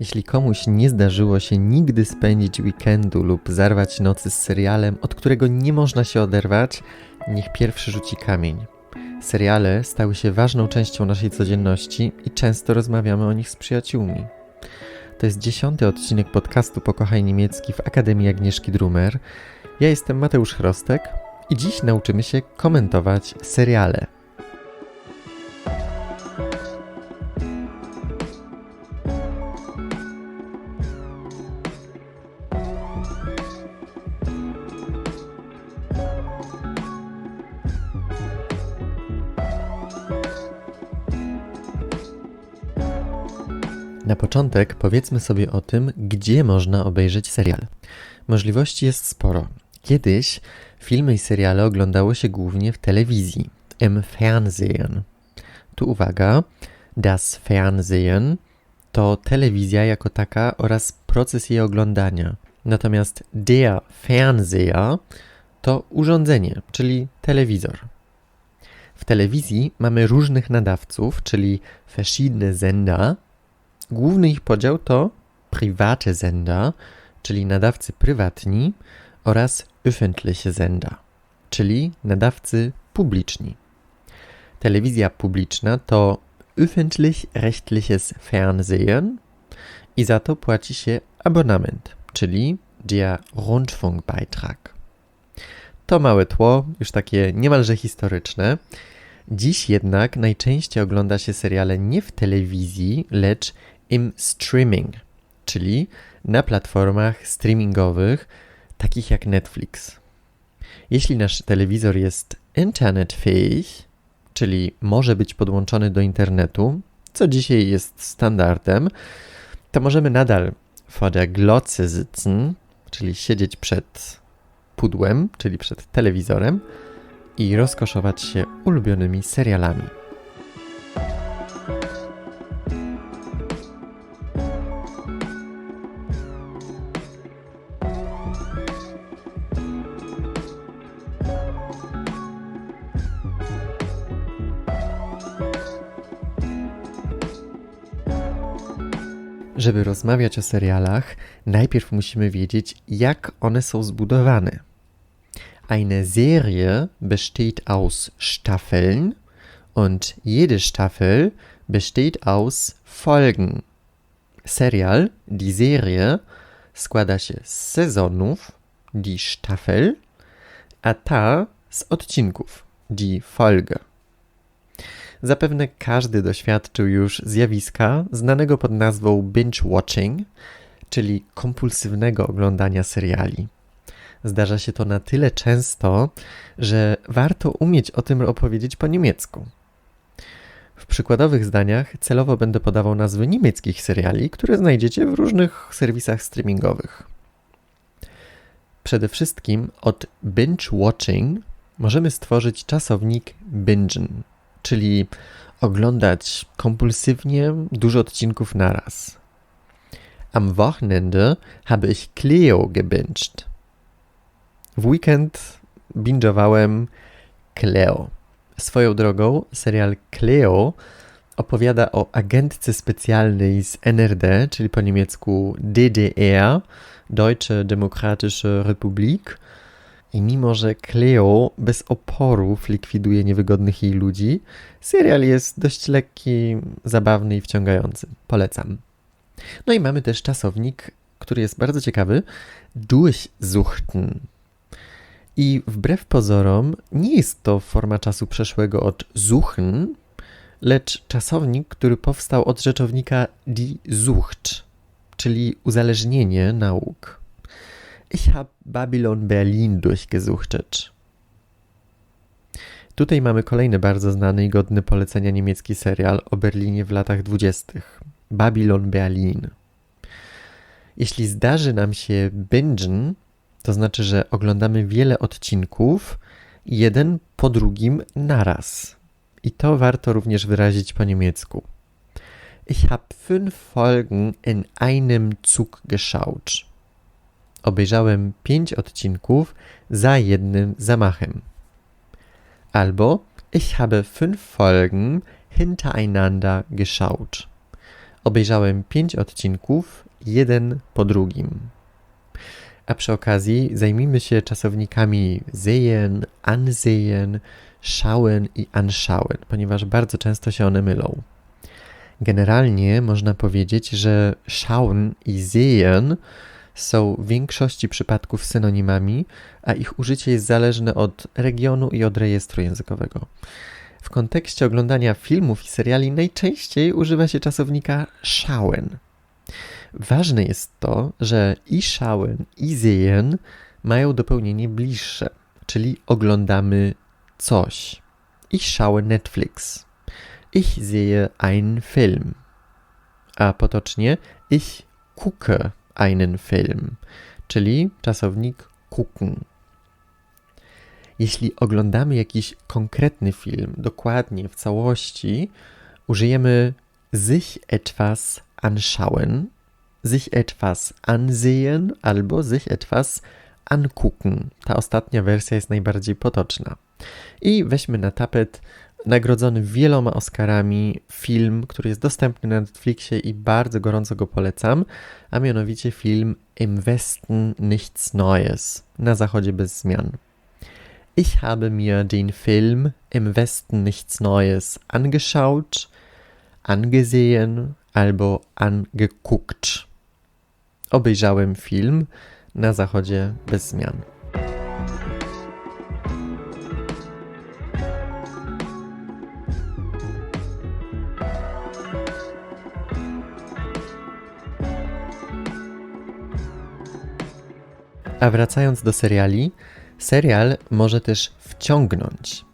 Jeśli komuś nie zdarzyło się nigdy spędzić weekendu lub zarwać nocy z serialem, od którego nie można się oderwać, niech pierwszy rzuci kamień. Seriale stały się ważną częścią naszej codzienności i często rozmawiamy o nich z przyjaciółmi. To jest dziesiąty odcinek podcastu Pokochaj Niemiecki w Akademii Agnieszki Drumer. Ja jestem Mateusz Chrostek i dziś nauczymy się komentować seriale. Początek powiedzmy sobie o tym, gdzie można obejrzeć serial. Możliwości jest sporo. Kiedyś filmy i seriale oglądało się głównie w telewizji, im Fernsehen. Tu uwaga, das Fernsehen to telewizja jako taka oraz proces jej oglądania. Natomiast der Fernseher to urządzenie, czyli telewizor. W telewizji mamy różnych nadawców, czyli verschiedene Sender, Główny ich podział to private Sender, czyli nadawcy prywatni, oraz öffentliche Sender, czyli nadawcy publiczni. Telewizja publiczna to öffentlich-rechtliches Fernsehen i za to płaci się abonament, czyli der Rundfunkbeitrag. To małe tło, już takie niemalże historyczne. Dziś jednak najczęściej ogląda się seriale nie w telewizji, lecz im streaming, czyli na platformach streamingowych takich jak Netflix. Jeśli nasz telewizor jest internetfähig, czyli może być podłączony do internetu, co dzisiaj jest standardem, to możemy nadal vor der sitzen, czyli siedzieć przed pudłem, czyli przed telewizorem i rozkoszować się ulubionymi serialami. Żeby rozmawiać o serialach, najpierw musimy wiedzieć, jak one są zbudowane. Eine Serie besteht aus Staffeln und jede Staffel besteht aus Folgen. Serial, die Serie, składa się z sezonów, die Staffel, a ta z odcinków, die Folge. Zapewne każdy doświadczył już zjawiska znanego pod nazwą binge-watching, czyli kompulsywnego oglądania seriali. Zdarza się to na tyle często, że warto umieć o tym opowiedzieć po niemiecku. W przykładowych zdaniach celowo będę podawał nazwy niemieckich seriali, które znajdziecie w różnych serwisach streamingowych. Przede wszystkim od binge-watching możemy stworzyć czasownik bingen czyli oglądać kompulsywnie dużo odcinków naraz. Am Wochenende habe ich Cleo gebinged. W weekend binge'owałem Cleo. Swoją drogą, serial Cleo opowiada o agentce specjalnej z NRD, czyli po niemiecku DDR, Deutsche Demokratische Republik, i mimo, że Cleo bez oporów likwiduje niewygodnych jej ludzi, serial jest dość lekki, zabawny i wciągający. Polecam. No i mamy też czasownik, który jest bardzo ciekawy, durchsuchten. I wbrew pozorom nie jest to forma czasu przeszłego od suchen, lecz czasownik, który powstał od rzeczownika die Sucht, czyli uzależnienie nauk. Ich habe Babylon Berlin durchgesuchtet. Tutaj mamy kolejny bardzo znany i godny polecenia niemiecki serial o Berlinie w latach dwudziestych. Babylon Berlin. Jeśli zdarzy nam się bingen, to znaczy, że oglądamy wiele odcinków, jeden po drugim naraz. I to warto również wyrazić po niemiecku. Ich habe fünf Folgen in einem Zug geschaut. Obejrzałem pięć odcinków za jednym zamachem. Albo ich habe fünf Folgen hintereinander geschaut. Obejrzałem pięć odcinków, jeden po drugim. A przy okazji zajmijmy się czasownikami sehen, ansehen, schauen i anschauen, ponieważ bardzo często się one mylą. Generalnie można powiedzieć, że schauen i sehen są w większości przypadków synonimami, a ich użycie jest zależne od regionu i od rejestru językowego. W kontekście oglądania filmów i seriali najczęściej używa się czasownika schauen. Ważne jest to, że i schauen, i sehen mają dopełnienie bliższe, czyli oglądamy coś. Ich schaue Netflix. Ich sehe einen Film. A potocznie ich gucke einen Film, czyli czasownik gucken. Jeśli oglądamy jakiś konkretny film dokładnie w całości, użyjemy sich etwas anschauen, sich etwas ansehen albo sich etwas angucken. Ta ostatnia wersja jest najbardziej potoczna. I weźmy na tapet nagrodzony wieloma Oscarami film, który jest dostępny na Netflixie i bardzo gorąco go polecam, a mianowicie film Im Westen nichts Neues, na zachodzie bez zmian. Ich habe mir den Film Im Westen nichts Neues angeschaut, angesehen albo angeguckt. Obejrzałem film na zachodzie bez zmian. A wracając do seriali, serial może też wciągnąć.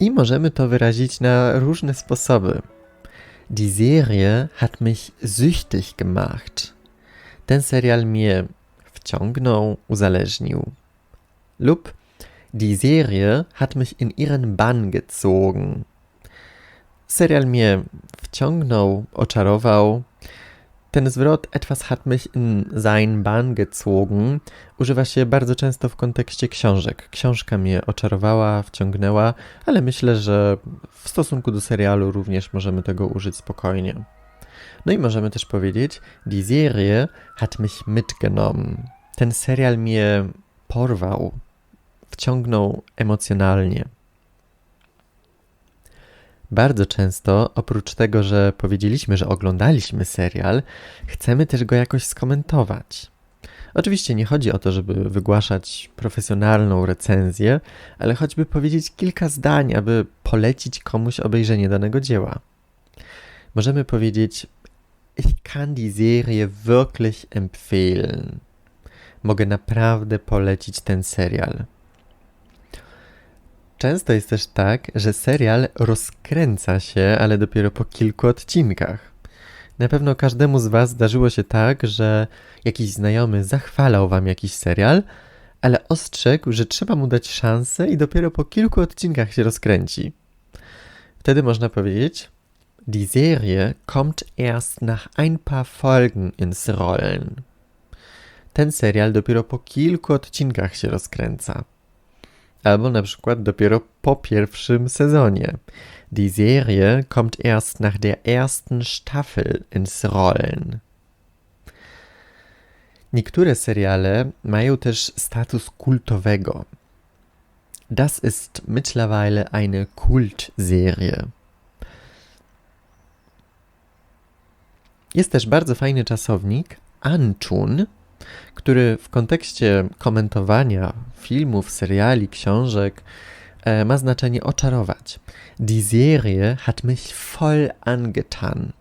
I możemy to wyrazić na różne sposoby. Die Serie hat mich süchtig gemacht. Ten serial mnie wciągnął, uzależnił. Lub Die Serie hat mich in ihren Bann gezogen. Serial mnie wciągnął, oczarował, ten zwrot etwas hat mich in sein Bann gezogen używa się bardzo często w kontekście książek. Książka mnie oczarowała, wciągnęła, ale myślę, że w stosunku do serialu również możemy tego użyć spokojnie. No i możemy też powiedzieć, die Serie hat mich mitgenommen. Ten serial mnie porwał, wciągnął emocjonalnie. Bardzo często, oprócz tego, że powiedzieliśmy, że oglądaliśmy serial, chcemy też go jakoś skomentować. Oczywiście nie chodzi o to, żeby wygłaszać profesjonalną recenzję, ale choćby powiedzieć kilka zdań, aby polecić komuś obejrzenie danego dzieła. Możemy powiedzieć: Ich kann die Serie wirklich empfehlen. Mogę naprawdę polecić ten serial. Często jest też tak, że serial rozkręca się, ale dopiero po kilku odcinkach. Na pewno każdemu z Was zdarzyło się tak, że jakiś znajomy zachwalał Wam jakiś serial, ale ostrzegł, że trzeba mu dać szansę i dopiero po kilku odcinkach się rozkręci. Wtedy można powiedzieć: Die Serie kommt erst nach ein paar Folgen ins Rollen. Ten serial dopiero po kilku odcinkach się rozkręca albo na przykład dopiero po pierwszym sezonie. Die Serie kommt erst nach der ersten Staffel ins Rollen. Niektóre seriale mają też status kultowego. Das ist mittlerweile eine Kultserie. Jest też bardzo fajny czasownik antun, który w kontekście komentowania filmów, seriali, książek e, ma znaczenie oczarować. Die Serie hat mich voll angetan.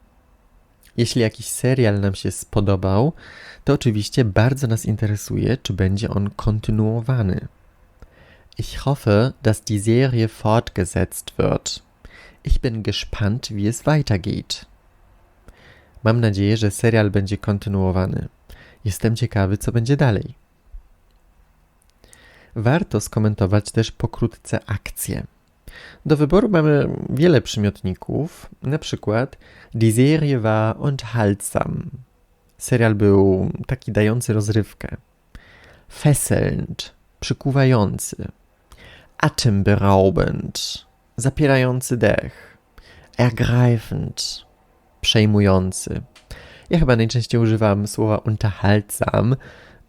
Jeśli jakiś serial nam się spodobał, to oczywiście bardzo nas interesuje, czy będzie on kontynuowany. Ich hoffe, dass die Serie fortgesetzt wird. Ich bin gespannt, wie es weitergeht. Mam nadzieję, że serial będzie kontynuowany. Jestem ciekawy, co będzie dalej. Warto skomentować też pokrótce akcję. Do wyboru mamy wiele przymiotników, na przykład Die Serie war unterhaltsam. Serial był taki dający rozrywkę. Fesselnd, przykuwający. Atemberaubend, zapierający dech. Ergreifend, przejmujący. Ja chyba najczęściej używam słowa unterhaltsam.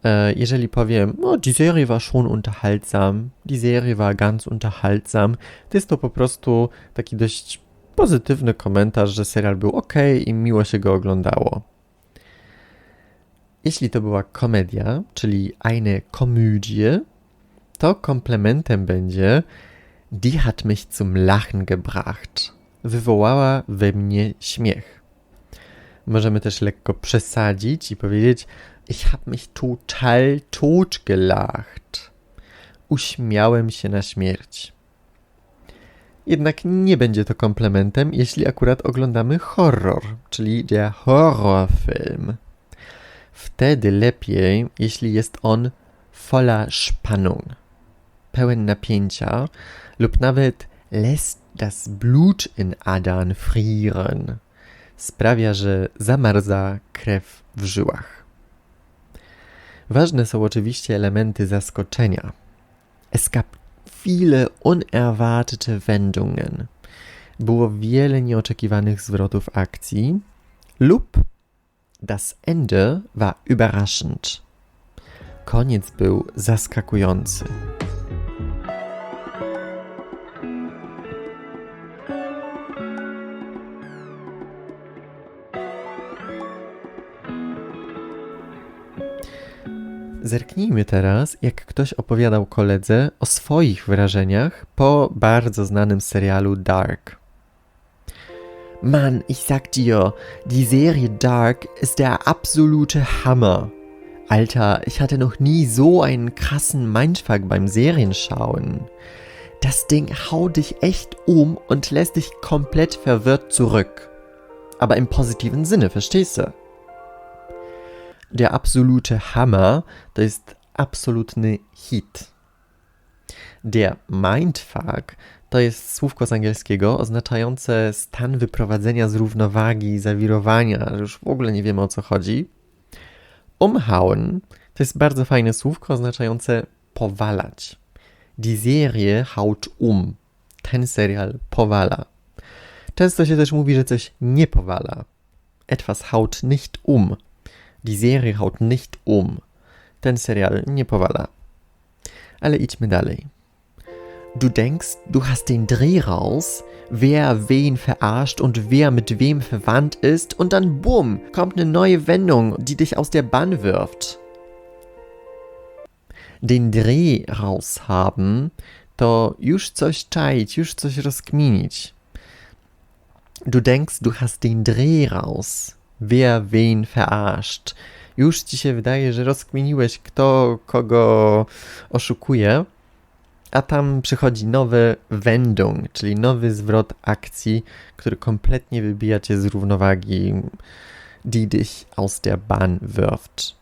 E, jeżeli powiem, no, die Serie war schon unterhaltsam, die Serie war ganz unterhaltsam, to jest to po prostu taki dość pozytywny komentarz, że serial był ok i miło się go oglądało. Jeśli to była komedia, czyli eine Komödie, to komplementem będzie Die hat mich zum Lachen gebracht. Wywołała we mnie śmiech. Możemy też lekko przesadzić i powiedzieć Ich hab mich total totgelacht. Uśmiałem się na śmierć. Jednak nie będzie to komplementem, jeśli akurat oglądamy horror, czyli der Horrorfilm. Wtedy lepiej, jeśli jest on voller Spannung, pełen napięcia lub nawet lässt das Blut in Adern frieren. Sprawia, że zamarza krew w żyłach. Ważne są oczywiście elementy zaskoczenia. Es gab viele unerwartete Wendungen. Było wiele nieoczekiwanych zwrotów akcji lub das Ende war überraschend. Koniec był zaskakujący. Zerknijmy teraz, jak ktoś opowiadał koledze o swoich wrażeniach po bardzo znanym serialu Dark. Mann, ich sag dir, die Serie Dark ist der absolute Hammer. Alter, ich hatte noch nie so einen krassen Mindfuck beim Serienschauen. Das Ding haut dich echt um und lässt dich komplett verwirrt zurück. Aber im positiven Sinne, verstehst du? Der absolute Hammer to jest absolutny hit. Der Mindfuck to jest słówko z angielskiego oznaczające stan wyprowadzenia z równowagi, zawirowania, że już w ogóle nie wiemy o co chodzi. Umhauen to jest bardzo fajne słówko oznaczające powalać. Die Serie haut um. Ten serial powala. Często się też mówi, że coś nie powala. Etwas haut nicht um. Die Serie haut nicht um. Ten serial nie powala. Ale idźmy dalej. Du denkst, du hast den Dreh raus, wer wen verarscht und wer mit wem verwandt ist, und dann bumm, kommt eine neue Wendung, die dich aus der Bahn wirft. Den Dreh raus haben, to już coś czaić, już coś rozkminić. Du denkst, du hast den Dreh raus wer wen verarscht. Już ci się wydaje, że rozkminiłeś, kto kogo oszukuje, a tam przychodzi nowy Wendung, czyli nowy zwrot akcji, który kompletnie wybija cię z równowagi, die dich aus der Bahn wirft.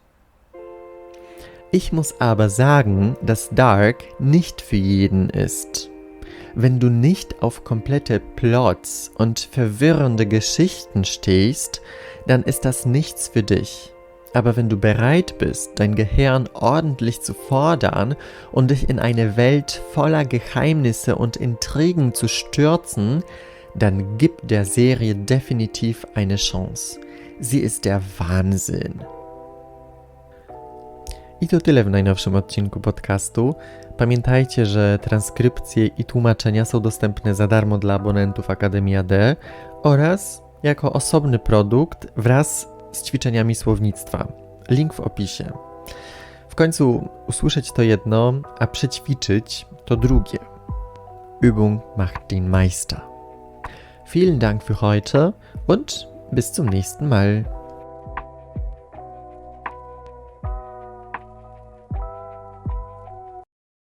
Ich muss aber sagen, dass Dark nicht für jeden ist. Wenn du nicht auf komplette Plots und verwirrende Geschichten stehst, dann ist das nichts für dich. Aber wenn du bereit bist, dein Gehirn ordentlich zu fordern und dich in eine Welt voller Geheimnisse und Intrigen zu stürzen, dann gib der Serie definitiv eine Chance. Sie ist der Wahnsinn. I to tyle w najnowszym odcinku podcastu. Pamiętajcie, że transkrypcje i tłumaczenia są dostępne za darmo dla abonentów Akademia D oraz jako osobny produkt wraz z ćwiczeniami słownictwa. Link w opisie. W końcu usłyszeć to jedno, a przećwiczyć to drugie. Übung macht den Meister. Vielen Dank für heute und bis zum nächsten Mal.